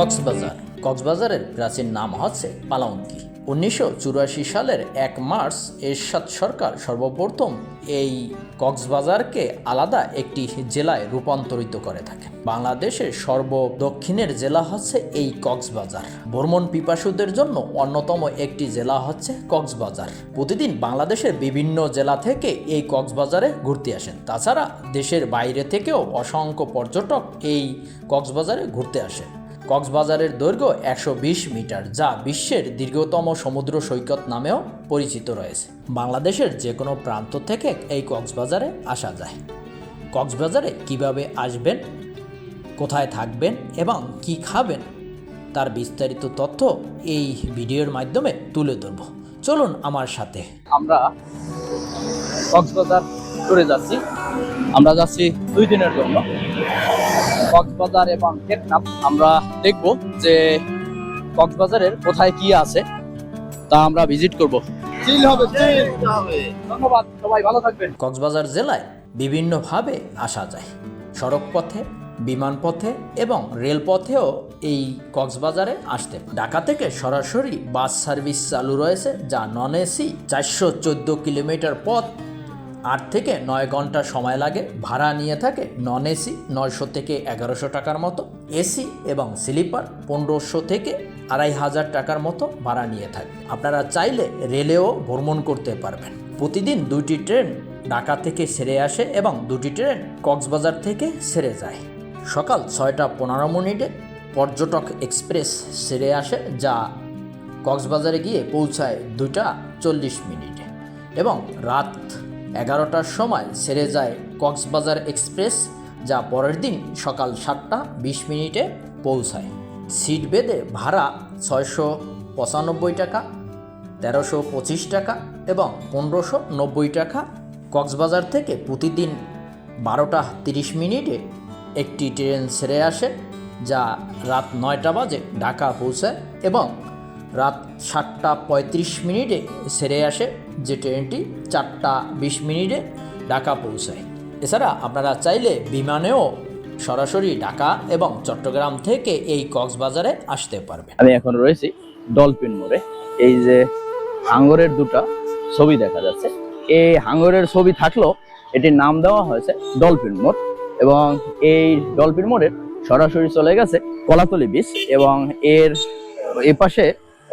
কক্সবাজার। কক্সবাজারের প্রাচীন নাম হচ্ছে পালাউনকি উনিশশো সালের এক মার্চ এরশাদ সরকার সর্বপ্রথম এই কক্সবাজারকে আলাদা একটি জেলায় রূপান্তরিত করে থাকে বাংলাদেশের সর্বদক্ষিণের জেলা হচ্ছে এই কক্সবাজার। ভ্রমণ পিপাসুদের জন্য অন্যতম একটি জেলা হচ্ছে কক্সবাজার। প্রতিদিন বাংলাদেশের বিভিন্ন জেলা থেকে এই কক্সবাজারে ঘুরতে আসেন। তাছাড়া দেশের বাইরে থেকেও অসংখ্য পর্যটক এই কক্সবাজারে ঘুরতে আসেন। কক্সবাজারের দৈর্ঘ্য একশো বিশ মিটার, যা বিশ্বের দীর্ঘতম সমুদ্র সৈকত নামেও পরিচিত রয়েছে। বাংলাদেশের যে কোনো প্রান্ত থেকে এই কক্সবাজারে আসা যায়। কক্সবাজারে কীভাবে আসবেন, কোথায় থাকবেন এবং কি খাবেন, তার বিস্তারিত তথ্য এই ভিডিওর মাধ্যমে তুলে ধরব। চলুন আমার সাথে। আমরা কক্সবাজার ট্যুরে যাচ্ছি। আমরা যাচ্ছি দুই দিনের জন্য। কক্সবাজার এবং টেকনাফ আমরা দেখব যে কক্সবাজারের কোথায় কি আছে তা আমরা ভিজিট করব। চিল হবে চিল। হবে ধন্যবাদ সবাই ভালো থাকবেন। কক্সবাজার জেলায় বিভিন্নভাবে আসা যায়। সড়ক পথে বিমান পথে এবং রেলপথেও এই কক্সবাজারে আসতে। ঢাকা থেকে সরাসরি বাস সার্ভিস চালু রয়েছে যা নন এসি চারশো চোদ্দ কিলোমিটার পথ আট থেকে নয় ঘণ্টা সময় লাগে, ভাড়া নিয়ে থাকে নন এসি নয়শো থেকে এগারোশো টাকার মতো এসি এবং স্লিপার পনেরোশো থেকে আড়াই হাজার টাকার মতো ভাড়া নিয়ে থাকে। আপনারা চাইলে রেলেও ভ্রমণ করতে পারবেন। প্রতিদিন দুইটি ট্রেন ঢাকা থেকে সেরে আসে এবং দুটি ট্রেন কক্সবাজার থেকে সেরে যায়। সকাল ছয়টা পনেরো মিনিটে পর্যটক এক্সপ্রেস সেরে আসে যা কক্সবাজারে গিয়ে পৌঁছায় দুটা চল্লিশ মিনিটে এবং রাত এগারোটার সময় সেরে যায় কক্সবাজার এক্সপ্রেস, যা পরের দিন সকাল সাতটা বিশ মিনিটে পৌঁছায়। সিট বেদে ভাড়া ছয়শো পঁচানব্বই টাকা, তেরোশো পঁচিশ টাকা এবং পনেরোশো নব্বই টাকা। কক্সবাজার থেকে প্রতিদিন বারোটা তিরিশ মিনিটে একটি ট্রেন ছেড়ে আসে, যা রাত নয়টা বাজে ঢাকা পৌঁছায় এবং রাত সাতটা পঁয়ত্রিশ মিনিটে ছেড়ে আসে যে ট্রেনটি চারটা বিশ মিনিটে ঢাকা পৌঁছায়। এছাড়া আপনারা চাইলে বিমানেও সরাসরি ঢাকা এবং চট্টগ্রাম থেকে এই কক্সবাজারে আসতে পারবেন। আমি এখন রয়েছি ডলফিন মোড়ে। এই যে হাঙ্গরের দুটা ছবি দেখা যাচ্ছে। এই হাঙ্গরের ছবি থাকলেও এটির নাম দেওয়া হয়েছে ডলফিন মোড় এবং এই ডলফিন মোড়ের সরাসরি চলে গেছে কলাতলি বিচ এবং এর এপাশে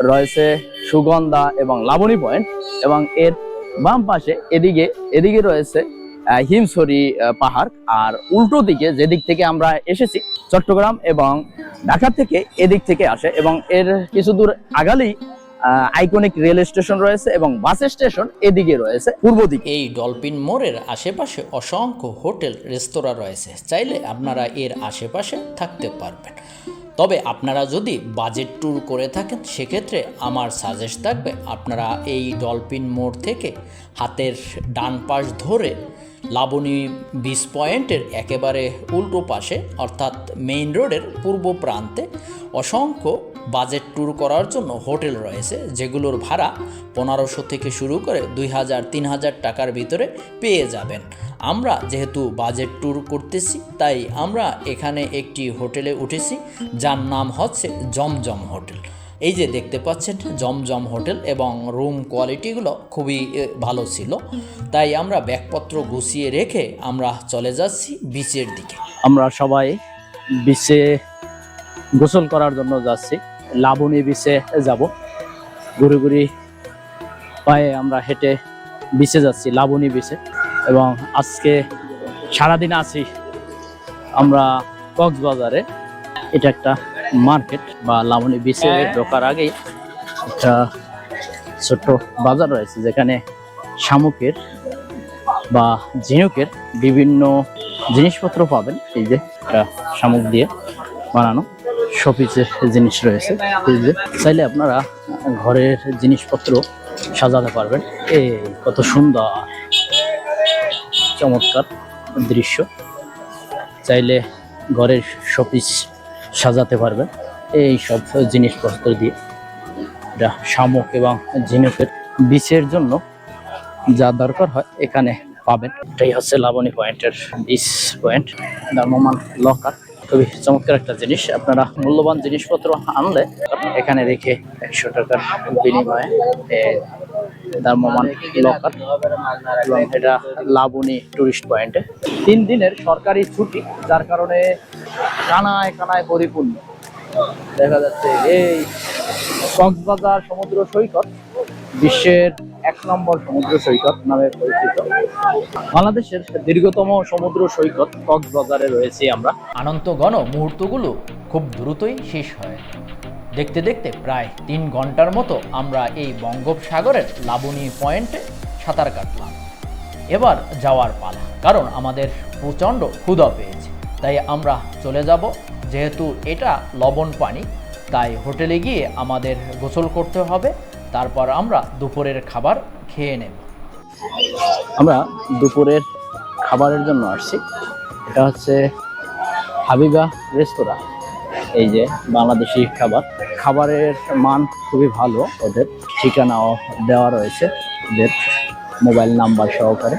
রয়েছে সুগন্ধা এবং লাবণী পয়েন্ট এবং এর বাম পাশে এদিকে এদিকে রয়েছে হিমছড়ি পাহাড় আর উল্টো দিকে যেদিক থেকে আমরা এসেছি চট্টগ্রাম এবং ঢাকা থেকে এদিক থেকে আসে এবং এর কিছু দূর আগালেই আইকনিক রেল স্টেশন রয়েছে এবং বাস স্টেশন এদিকে রয়েছে। পূর্ব দিকে এই ডলফিন মোড়ের আশেপাশে অসংখ্য হোটেল, রেস্তোরাঁ রয়েছে। চাইলে আপনারা এর আশেপাশে থাকতে পারবেন। তবে আপনারা যদি বাজেট ট্যুর করে থাকেন, সেক্ষেত্রে আমার সাজেস্ট থাকবে আপনারা এই ডলফিন মোড় থেকে হাতের ডান পাশ ধরে লাবণী বিচ পয়েন্টের একেবারে উল্টো পাশে, অর্থাৎ মেইন রোডের পূর্ব প্রান্তে অসংখ্য বাজেট ট্যুর করার জন্য হোটেল রয়েছে, যেগুলোর ভাড়া পনেরোশো থেকে শুরু করে দুই হাজার, তিন হাজার টাকার ভিতরে পেয়ে যাবেন। আমরা যেহেতু বাজেট ট্যুর করতেছি, তাই আমরা এখানে একটি হোটেলে উঠেছি, যার নাম হচ্ছে জমজম হোটেল। এই যে দেখতে পাচ্ছেন, জমজম হোটেল এবং রুম কোয়ালিটিগুলো খুবই ভালো ছিল। তাই আমরা ব্যাগপত্র গুছিয়ে রেখে আমরা চলে যাচ্ছি বিচের দিকে। আমরা সবাই বিচে গোসল করার জন্য যাচ্ছি। লাবণী বিচে যাব। ঘুরে ঘুরি পায়ে আমরা হেঁটে বিচে যাচ্ছি লাবণী বিচে। এবং আজকে সারাদিন আছি আমরা কক্সবাজারে। এটা একটা মার্কেট বা লাবণী বিচে ঢোকার আগেই একটা ছোট্ট বাজার রয়েছে যেখানে শামুকের বা ঝিনুকের বিভিন্ন জিনিসপত্র পাবেন। এই যে একটা শামুক দিয়ে বানানো। শপিসের জিনিস রয়েছে যে। চাইলে আপনারা ঘরের জিনিসপত্র সাজাতে পারবেন। এই কত সুন্দর, চমৎকার দৃশ্য। চাইলে ঘরের শপিস সাজাতে পারবেন, এই সব জিনিসপত্র দিয়ে। এটা শামুক এবং ঝিনুকের বিচের জন্য যা দরকার হয় এখানে পাবেন। এটাই হচ্ছে লাবণী পয়েন্টের বিচ পয়েন্ট ধর্মমান লকার খুবই চমৎকার একটা জিনিস। আপনারা মূল্যবান জিনিসপত্র আনলে এখানে রেখে একশো টাকার বিনিময়ে ধর্মমান লকার এবং এটা লাবণী টুরিস্ট পয়েন্টে তিন দিনের সরকারি ছুটি, যার কারণে কানায় কানায় পরিপূর্ণ। দেখা যাচ্ছে এই কক্সবাজার সমুদ্র সৈকত বিশ্বের এক নম্বর সমুদ্র সৈকত নামে পরিচিত। বাংলাদেশের দীর্ঘতম সমুদ্র সৈকত কক্সবাজারে রয়েছি আমরা। আনন্দ ঘন মুহূর্তগুলো খুব দ্রুতই শেষ হয়। দেখতে দেখতে প্রায় তিন ঘণ্টার মতো আমরা এই বঙ্গোপসাগরের লাবণী পয়েন্টে সাঁতার কাটলাম। এবার যাওয়ার পালা, কারণ আমাদের প্রচণ্ড ক্ষুধা পেয়েছে। তাই আমরা চলে যাব, যেহেতু এটা লবণ পানি, তাই হোটেলে গিয়ে আমাদের গোসল করতে হবে। তারপর আমরা দুপুরের খাবার খেয়ে নেব। আমরা দুপুরের খাবারের জন্য আসছি। এটা হচ্ছে হাবিবা রেস্তোরাঁ। এই যে বাংলাদেশি খাবার। খাবারের মান খুবই ভালো ওদের। ঠিকানাও দেওয়া রয়েছে ওদের মোবাইল নাম্বার সহকারে।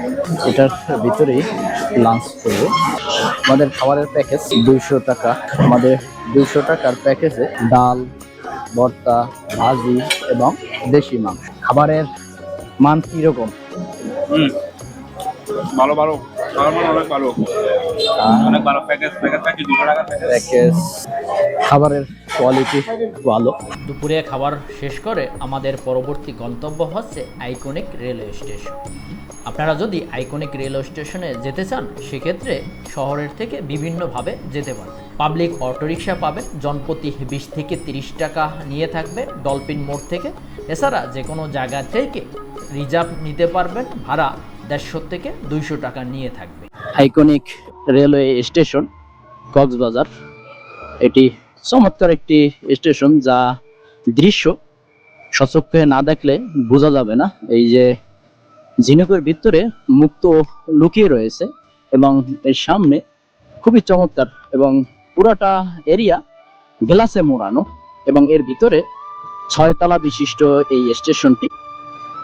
এটার ভিতরেই লাঞ্চ করব। আমাদের খাবারের প্যাকেজ দুইশো টাকা। আমাদের দুইশো টাকার প্যাকেজে ডাল, ভর্তা, ভাজি এবং দেশি মাংস খাবারের মান কীরকম? হুম। ভালো ভালো। অনেক ভালো। অনেক ভালো। প্যাকেজ দুশো টাকা প্যাকেজ প্যাকেজ খাবারের কোয়ালিটি ভালো। দুপুরে খাবার শেষ করে আমাদের পরবর্তী গন্তব্য হচ্ছে আইকনিক রেলওয়ে স্টেশন। আপনারা যদি আইকনিক রেলওয়ে স্টেশনে যেতে চান সেক্ষেত্রে শহরের থেকে বিভিন্নভাবে যেতে পারবেন। পাবলিক অটোরিকশা পাবেন জনপ্রতি বিশ থেকে তিরিশ টাকা নিয়ে থাকবে ডলফিন মোড় থেকে। এছাড়া যে কোনো জায়গা থেকে রিজার্ভ নিতে পারবেন। ভাড়া দেড়শো থেকে দুইশো টাকা নিয়ে থাকবে। Iconic railway station Cox's Bazar. এটি চমৎকার একটি স্টেশন যা দৃশ্য সচক্ষে না দেখলে বোঝা যাবে না। এই যে ঝিনুকের ভিতরে মুক্ত লুকিয়ে রয়েছে এবং এর সামনে খুবই চমৎকার এবং পুরাটা এরিয়া গ্লাসে মোড়ানো এবং এর ভিতরে ছয়তলা বিশিষ্ট এই স্টেশনটি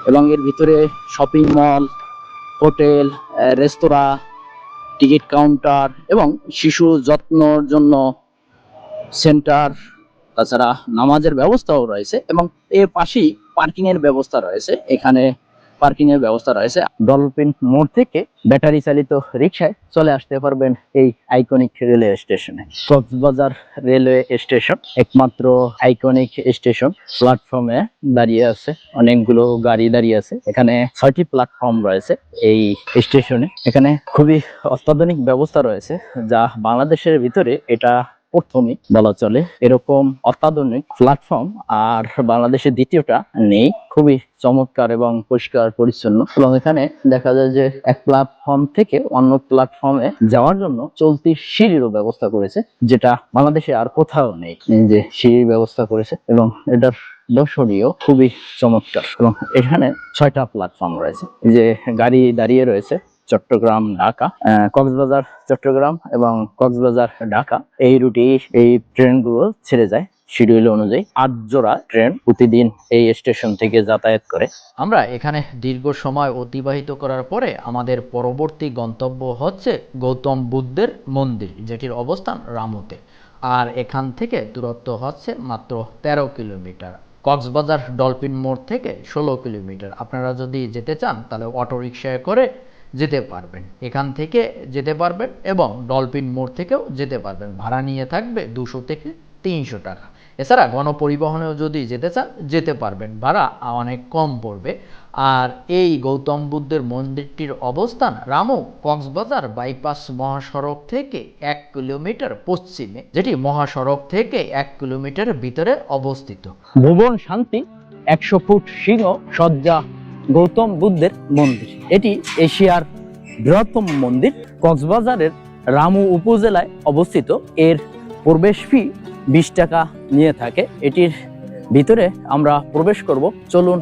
এবং এর ভিতরে shopping mall, hotel restaurant, ticket counter এবং শিশু যত্নর জন্য সেন্টার, তাছাড়া নামাজের ব্যবস্থাও রয়েছে এবং এর পাশেই পার্কিং এর ব্যবস্থা রয়েছে। এখানে পার্কিং এর ব্যবস্থা রয়েছে। ডলফিন মোড় থেকে ব্যাটারি চালিত রিক্সায় চলে আসতে পারবেন এই আইকনিক রেলওয়ে স্টেশনে কক্সবাজার রেলওয়ে স্টেশন একমাত্র আইকনিক স্টেশন প্ল্যাটফর্মে দাঁড়িয়ে আছে। অনেকগুলো গাড়ি দাঁড়িয়ে আছে। এখানে ছয়টি প্ল্যাটফর্ম রয়েছে এই স্টেশনে এখানে খুবই অত্যাধুনিক ব্যবস্থা রয়েছে যা বাংলাদেশের ভিতরে এটা প্রথমই বলা চলে। এরকম অত্যাধুনিক প্ল্যাটফর্ম আর বাংলাদেশের দ্বিতীয়টা নেই। খুবই চমৎকার এবং পরিষ্কার পরিচ্ছন্ন। এবং এখানে দেখা যায় যে এক প্ল্যাটফর্ম থেকে অন্য প্ল্যাটফর্মে যাওয়ার জন্য চলতি সিঁড়িরও ব্যবস্থা করেছে, যেটা বাংলাদেশে আর কোথাও নেই। যে সিঁড়ির ব্যবস্থা করেছে এবং এটার দর্শনীয় খুবই চমৎকার। এবং এখানে ছয়টা প্ল্যাটফর্ম রয়েছে। যে গাড়ি দাঁড়িয়ে রয়েছে। চট্টগ্রাম ঢাকা। কক্সবাজার চট্টগ্রাম এবং কক্সবাজার ঢাকা। এই রুটে এই ট্রেনগুলো ছেড়ে যায় শিডিউল অনুযায়ী। আট জোড়া ট্রেন প্রতিদিন এই স্টেশন থেকে যাতায়াত করে। আমরা এখানে দীর্ঘ সময় অতিবাহিত করার পরে আমাদের পরবর্তী গন্তব্য হচ্ছে গৌতম বুদ্ধের মন্দির যেটির অবস্থান রামুতে। আর এখান থেকে দূরত্ব হচ্ছে মাত্র তেরো কিলোমিটার। কক্সবাজার ডলফিন মোড় থেকে ষোলো কিলোমিটার। আপনারা যদি যেতে চান তাহলে অটোরিকশায় করে যেতে পারবেন। এখান থেকে যেতে পারবেন এবং ডলফিন মোড় থেকেও যেতে পারবেন। ভাড়া নিয়ে থাকবে দুশো থেকে তিনশো টাকা। এছাড়া গণপরিবহনেও যদি যেতে চান, যেতে পারবেন। ভাড়া অনেক কম পড়বে। আর এই গৌতম বুদ্ধের মন্দিরটির অবস্থান রামু কক্সবাজার বাইপাস মহাসড়ক থেকে এক কিলোমিটার পশ্চিমে, যেটি মহাসড়ক থেকে এক কিলোমিটার ভিতরে অবস্থিত। ভুবন শান্তি একশো ফুট সিংহ সজ্জা গৌতম বুদ্ধের মন্দির। এটি এশিয়ার বৃহত্তম মন্দির। কক্সবাজারের রামু উপজেলায় অবস্থিত। এর প্রবেশ ফি বিশ টাকা নিয়ে থাকে। এটির ভিতরে আমরা প্রবেশ করব। চলুন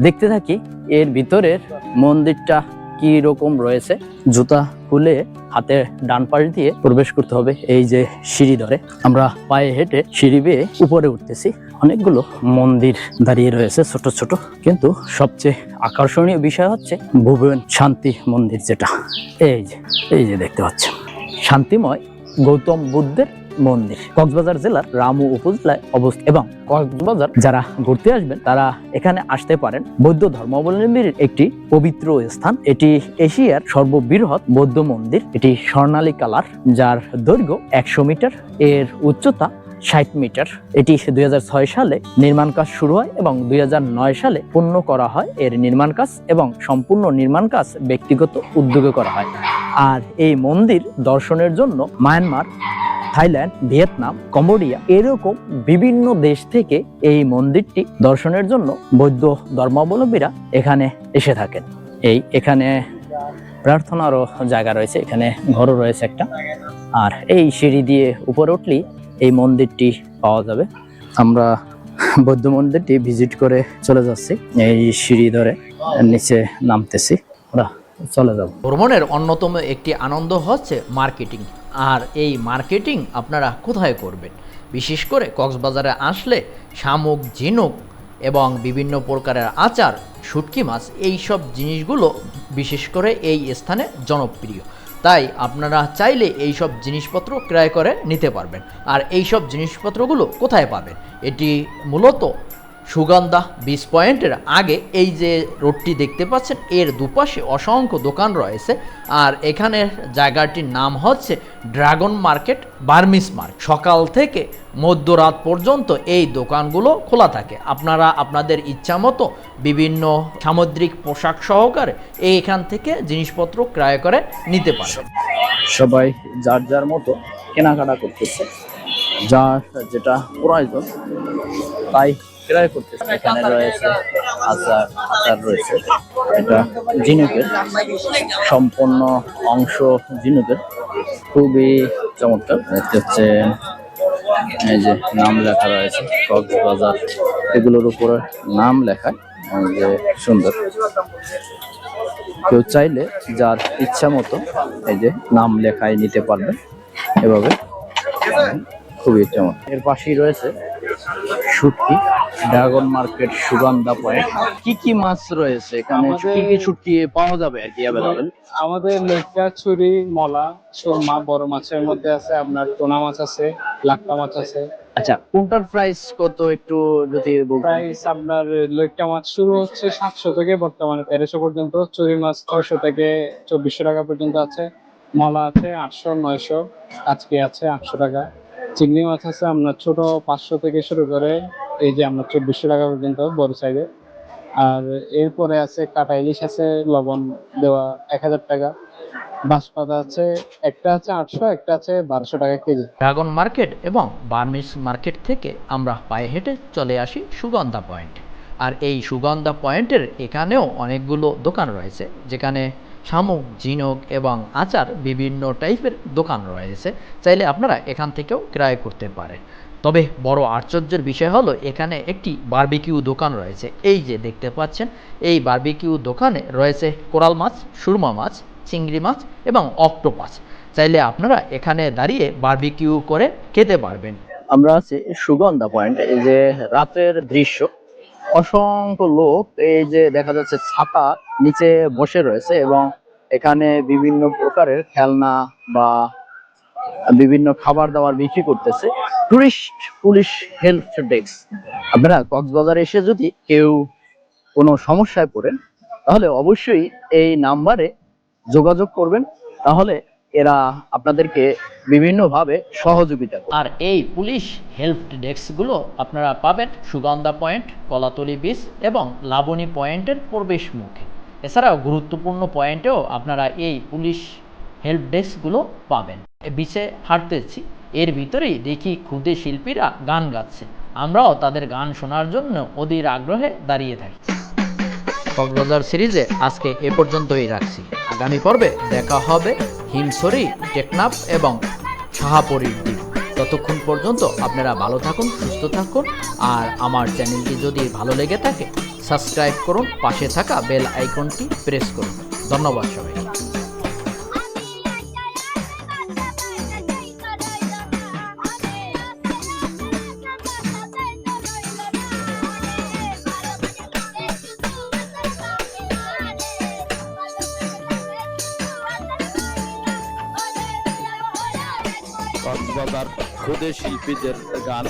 দেখতে থাকি। এর ভিতরের মন্দিরটা কি রকম রয়েছে? জুতা খুলে হাতে ডান পাশ দিয়ে প্রবেশ করতে হবে এই যে সিঁড়ি ধরে। আমরা পায়ে হেঁটে সিঁড়ি বেয়ে উপরে উঠতেছি। অনেকগুলো মন্দির দাঁড়িয়ে রয়েছে ছোট ছোট। কিন্তু সবচেয়ে আকর্ষণীয় বিষয় হচ্ছে ভুবন শান্তি মন্দির যেটা। এই যে এই যে দেখতে পাচ্ছেন। শান্তিময় গৌতম বুদ্ধের মন্দির। কক্সবাজার জেলার রামু উপজেলায় অবস্থিত এবং কক্সবাজার যারা ঘুরতে আসবেন, তারা এখানে আসতে পারেন। বৌদ্ধ ধর্মাবলম্বীর একটি পবিত্র স্থান। এটি এশিয়ার সর্ববৃহৎ বৌদ্ধ মন্দির। এটি স্বর্ণালী কালার, যার দৈর্ঘ্য একশো মিটার, এর উচ্চতা ষাট মিটার। এটি দুই হাজার ছয় সালে নির্মাণ কাজ শুরু হয় এবং দুই হাজার নয় সালে পূর্ণ করা হয়। এর নির্মাণ কাজ এবং সম্পূর্ণ নির্মাণ কাজ ব্যক্তিগত উদ্যোগে করা হয়। আর এই মন্দির দর্শনের জন্য মায়ানমার থাইল্যান্ড, ভিয়েতনাম, কম্বোডিয়া এরকম বিভিন্ন দেশ থেকে এই মন্দিরটি দর্শনের জন্য বৌদ্ধ ধর্মাবলম্বীরা এখানে এসে থাকেন। এই এখানে প্রার্থনারও জায়গা রয়েছে, এখানে ঘরও রয়েছে একটা। আর এই সিঁড়ি দিয়ে উপরে উঠলেই এই মন্দিরটি পাওয়া যাবে। আমরা বৌদ্ধ মন্দিরটি ভিজিট করে চলে যাচ্ছি। এই সিঁড়ি ধরে নিচে নামতেছি। আমরা চলে যাব। ভ্রমণের অন্যতম একটি আনন্দ হচ্ছে মার্কেটিং। আর এই মার্কেটিং আপনারা কোথায় করবেন? বিশেষ করে কক্সবাজারে আসলে শামুক, ঝিনুক এবং বিভিন্ন প্রকারের আচার, শুটকি মাছ, এই সব জিনিসগুলো বিশেষ করে এই স্থানে জনপ্রিয়। তাই আপনারা চাইলে এই সব জিনিসপত্র ক্রয় করে নিতে পারবেন। আর এই সব জিনিসপত্রগুলো কোথায় পাবেন? এটি মূলত সুগন্ধা বিশ পয়েন্টের আগে এই যে রোডটি দেখতে পাচ্ছেন, এর দুপাশে অসংখ্য দোকান রয়েছে। আর এখানের জায়গাটির নাম হচ্ছে ড্রাগন মার্কেট, বার্মিস মার্ক সকাল থেকে মধ্যরাত পর্যন্ত এই দোকানগুলো খোলা থাকে। আপনারা আপনাদের ইচ্ছা মতো বিভিন্ন সামুদ্রিক পোশাক সহকারে এইখান থেকে জিনিসপত্র ক্রয় করে নিতে পারবেন সবাই যার যার মতো কেনাকাটা করতেছে। যার যেটা প্রয়োজন, তাই ক্রয় করতেছে। এখানে রয়েছে আচার আচার রয়েছে। এটা ঝিনুকের সম্পূর্ণ অংশ ঝিনুকের খুবই চমৎকার। দেখতে হচ্ছে এই যে নাম লেখা রয়েছে কক্সবাজার। এগুলোর উপরে নাম লেখা যে সুন্দর। কেউ চাইলে যার ইচ্ছা মতো এই যে নাম লেখায় নিতে পারবে। এভাবে। খুবই চমৎকার। এর পাশেই রয়েছে শুটকি ড্রাগন মার্কেট সুগন্ধা পয়েন্ট। কি কি মাছ রয়েছে? এখানে কি কি শুটকি পাওয়া যাবে আর কি অ্যাভেলেবেল আমাদের লেটকা ছুরি মলা সুরমা বড় মাছের মধ্যে আছে আপনার টোনা মাছ আছে লাক্কা মাছ আছে। আচ্ছা কোনটার প্রাইস কত একটু যদি প্রাইস আপনার লেটকা মাছ শুরু হচ্ছে সাতশো থেকে বর্তমানে তেরোশো পর্যন্ত চুরি মাছ ছয়শো থেকে চব্বিশশো টাকা পর্যন্ত আছে মলা আছে আটশো নয়শো আজকে আছে আটশো টাকা। চিংড়ি মাছ আছে আপনার ছোট পাঁচশো থেকে শুরু করে এই যে আপনার চব্বিশশো টাকা পর্যন্ত বড় সাইজের আর এরপরে আছে কাটা ইলিশ আছে, লবণ দেওয়া এক হাজার টাকা। বাঁশপাতা আছে, একটা আছে আটশো, একটা আছে বারোশো টাকা কেজি। ড্রাগন মার্কেট এবং বার্মিস মার্কেট থেকে আমরা পায়ে হেঁটে চলে আসি সুগন্ধা পয়েন্ট। আর এই সুগন্ধা পয়েন্টের এখানেও অনেকগুলো দোকান রয়েছে, যেখানে শামুক, ঝিনুক এবং আচার বিভিন্ন টাইপের দোকান রয়েছে। চাইলে আপনারা এখান থেকেও ক্রয় করতে পারেন। তবে বড় আশ্চর্যের বিষয় হলো, এখানে একটি বারবিকিউ দোকান রয়েছে। এই যে দেখতে পাচ্ছেন, এই বারবিকিউ দোকানে রয়েছে কোরাল মাছ, সুরমা মাছ, চিংড়ি মাছ এবং অক্টোপাস চাইলে আপনারা এখানে দাঁড়িয়ে বারবিকিউ করে খেতে পারবেন। আমরা আছি সুগন্ধা পয়েন্ট। এই যে রাতের দৃশ্য অসংখ্য লোক এই যে দেখা যাচ্ছে ছাতা নিচে বসে রয়েছে এবং এখানে বিভিন্ন প্রকারের খেলনা বা বিভিন্ন খাবার দাবার বিক্রি করতেছে। টুরিস্ট পুলিশ হেল্প ডেস্ক আপনারা কক্সবাজারে এসে যদি কেউ কোনো সমস্যায় পড়েন, তাহলে অবশ্যই এই নাম্বারে যোগাযোগ করবেন। তাহলে এরা আপনাদেরকে বিভিন্নভাবে সহযোগিতা আর এই পুলিশ হেল্প ডেস্কগুলো আপনারা পাবেন সুগন্ধা পয়েন্ট, কলাতলি বিচ এবং লাবণী পয়েন্টের প্রবেশ মুখে। এছাড়াও গুরুত্বপূর্ণ পয়েন্টেও আপনারা এই পুলিশ হেল্প ডেস্কগুলো পাবেন। বিচে হাঁটতেছি, এর ভিতরেই দেখি ক্ষুদে শিল্পীরা গান গাচ্ছে। আমরাও তাদের গান শোনার জন্য অধীর আগ্রহে দাঁড়িয়ে থাকি। কক্সবাজার সিরিজে আজকে এ পর্যন্তই রাখছি। আগামী পর্বে দেখা হবে হিমছড়ি, টেকনাফ এবং সাহাপরির দ্বীপ ততক্ষণ পর্যন্ত আপনারা ভালো থাকুন, সুস্থ থাকুন আর আমার চ্যানেলটি যদি ভালো লেগে থাকে, সাবস্ক্রাইব করুন, পাশে থাকা বেল আইকনটি প্রেস করুন। ধন্যবাদ সবাই কক্সবাজার খুদে শিল্পীদের গান।